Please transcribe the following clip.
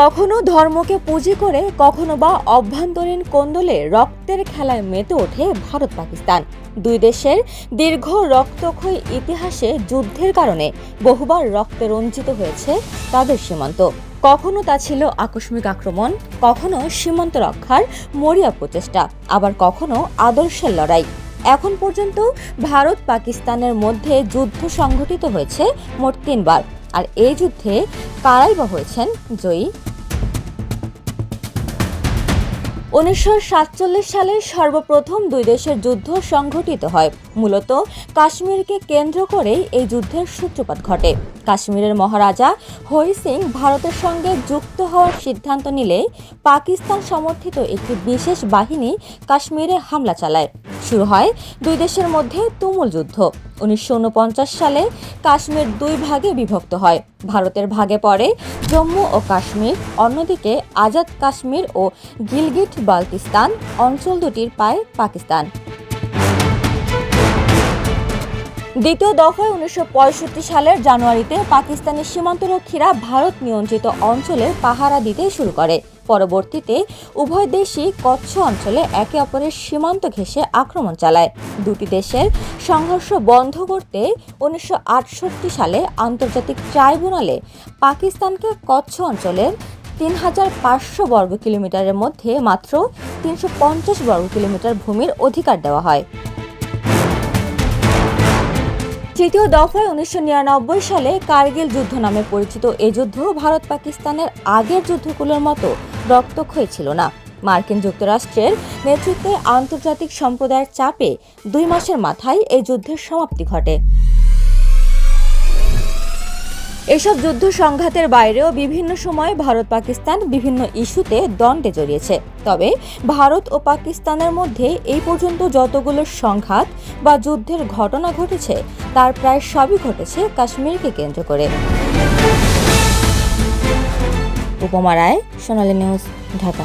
কখনো ধর্মকে পুঁজি করে, কখনো বা অভ্যন্তরীণ কোন্দলে রক্তের খেলায় মেতে ওঠে ভারত পাকিস্তান। দুই দেশের দীর্ঘ রক্তক্ষয়ী ইতিহাসে যুদ্ধের কারণে বহুবার রক্তে রঞ্জিত হয়েছে তাদের সীমান্ত। কখনো তা ছিল আকস্মিক আক্রমণ, কখনো সীমান্ত রক্ষার মরিয়া প্রচেষ্টা, আবার কখনো আদর্শের লড়াই। এখন পর্যন্ত ভারত পাকিস্তানের মধ্যে যুদ্ধ সংঘটিত হয়েছে মোট তিনবার, আর এই যুদ্ধে কারাই বা হয়েছেন জয়ী। উনিশশো সাতচল্লিশ সালে সর্বপ্রথম দুই দেশের যুদ্ধ সংঘটিত হয়। মূলত কাশ্মীরকে কেন্দ্র করেই এই যুদ্ধের সূত্রপাত ঘটে। কাশ্মীরের মহারাজা হরি সিং ভারতের সঙ্গে যুক্ত হওয়ার সিদ্ধান্ত নিলে পাকিস্তান সমর্থিত একটি বিশেষ বাহিনী কাশ্মীরে হামলা চালায়। শুরু হয় দুই দেশের মধ্যে তুমুল যুদ্ধ। উনিশশো উনপঞ্চাশ সালে কাশ্মীর দুই ভাগে বিভক্ত হয়। ভারতের ভাগে পড়ে জম্মু ও কাশ্মীর, অন্যদিকে আজাদ কাশ্মীর ও গিলগিট বালতিস্তান অঞ্চল দুটির পায় পাকিস্তান। দ্বিতীয় দফায় উনিশশো পঁয়ষট্টি সালের জানুয়ারিতে পাকিস্তানের সীমান্তরক্ষীরা ভারত নিয়ন্ত্রিত অঞ্চলের পাহারা দিতে শুরু করে। পরবর্তীতে উভয় দেশই কচ্ছ অঞ্চলে একে অপরের সীমান্ত ঘেঁষে আক্রমণ চালায়। দুটি দেশের সংঘর্ষ বন্ধ করতে উনিশশো আটষট্টি সালে আন্তর্জাতিক ট্রাইব্যুনালে পাকিস্তানকে কচ্ছ অঞ্চলের তিন হাজার পাঁচশো বর্গ কিলোমিটারের মধ্যে মাত্র তিনশো পঞ্চাশ বর্গ কিলোমিটার ভূমির অধিকার দেওয়া হয়। তৃতীয় দফায় উনিশশো নিরানব্বই সালে কার্গিল যুদ্ধ নামে পরিচিত এ যুদ্ধ ভারত পাকিস্তানের আগের যুদ্ধগুলোর মতো রক্তক্ষয়ী ছিল না। মার্কিন যুক্তরাষ্ট্রের নেতৃত্বে আন্তর্জাতিক সম্প্রদায়ের চাপে দুই মাসের মাথায় এই যুদ্ধের সমাপ্তি ঘটে। এসব যুদ্ধ সংঘাতের বাইরেও বিভিন্ন সময় ভারত পাকিস্তান বিভিন্ন ইস্যুতে দণ্ডে জড়িয়েছে। তবে ভারত ও পাকিস্তানের মধ্যে এই পর্যন্ত যতগুলো সংঘাত বা যুদ্ধের ঘটনা ঘটেছে, তার প্রায় সবই ঘটেছে কাশ্মীরকে কেন্দ্র করে। উপমা রায়, সোনালী নিউজ, ঢাকা।